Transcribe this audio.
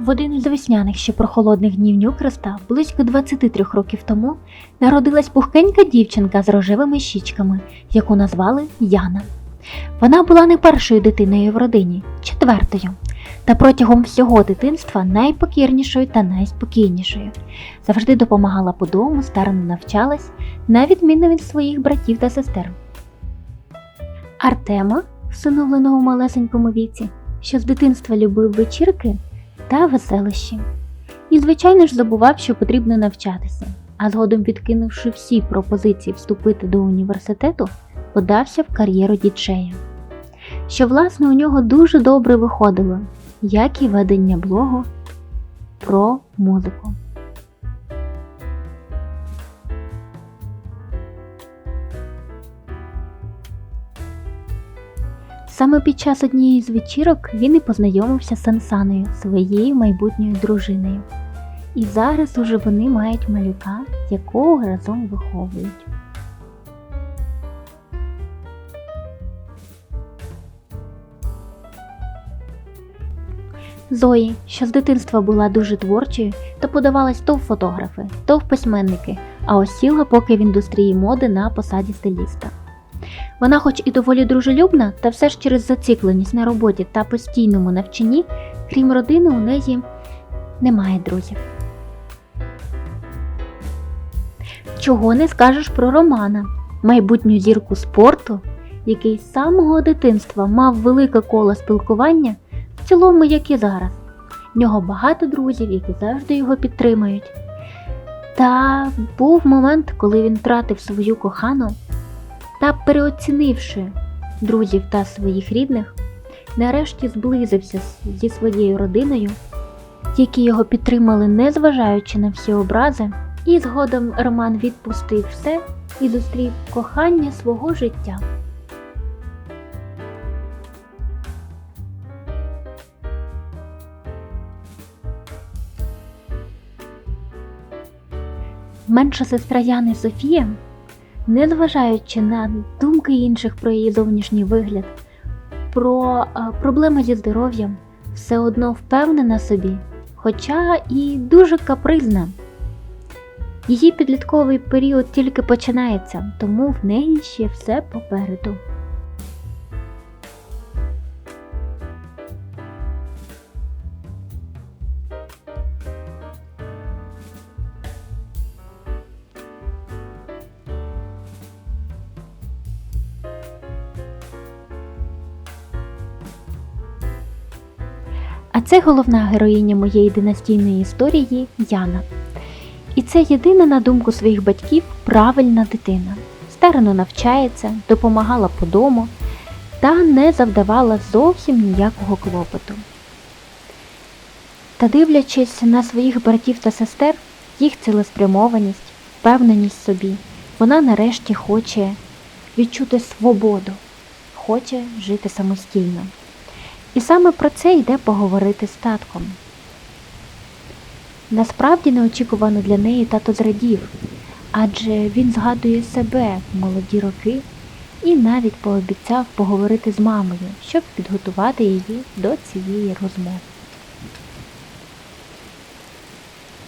В один із весняних ще прохолодних днів Нюкреста, близько 23 років тому, народилась пухкенька дівчинка з рожевими щічками, яку назвали Яна. Вона була не першою дитиною в родині, четвертою, та протягом всього дитинства найпокірнішою та найспокійнішою. Завжди допомагала по дому, старано навчалась, на відміну від своїх братів та сестер. Артема, всиновленого в малесенькому віці, що з дитинства любив вечірки та веселищі. І, звичайно ж, забував, що потрібно навчатися, а згодом, відкинувши всі пропозиції вступити до університету, подався в кар'єру діджея. Що, власне, у нього дуже добре виходило, як і ведення блогу про музику. Саме під час однієї з вечірок він і познайомився з Сансаною, своєю майбутньою дружиною. І зараз уже вони мають малюка, якого разом виховують. Зої, що з дитинства була дуже творчою, то подавалась то в фотографи, то в письменники, а осіла поки в індустрії моди на посаді стиліста. Вона, хоч і доволі дружелюбна, та все ж через зацикленість на роботі та постійному навчанні, крім родини, у неї немає друзів. Чого не скажеш про Романа, майбутню зірку спорту, який з самого дитинства мав велике коло спілкування, в цілому, як і зараз. В нього багато друзів, які завжди його підтримують. Та був момент, коли він втратив свою кохану та, переоцінивши друзів та своїх рідних, нарешті зблизився зі своєю родиною, які його підтримали, незважаючи на всі образи, і згодом Роман відпустив все і зустрів кохання свого життя. Менша сестра Яни Софія незважаючи на думки інших про її зовнішній вигляд, про е, проблеми зі здоров'ям, все одно впевнена собі, хоча і дуже капризна. Її підлітковий період тільки починається, тому в неї ще все попереду. Це головна героїня моєї династійної історії Яна. І це єдина, на думку своїх батьків, правильна дитина. Старано навчається, допомагала по дому та не завдавала зовсім ніякого клопоту. Та дивлячись на своїх братів та сестер, їх цілеспрямованість, впевненість собі, вона нарешті хоче відчути свободу, хоче жити самостійно. І саме про це йде поговорити з татком. Насправді неочікувано для неї тато зрадів, адже він згадує себе в молоді роки і навіть пообіцяв поговорити з мамою, щоб підготувати її до цієї розмови.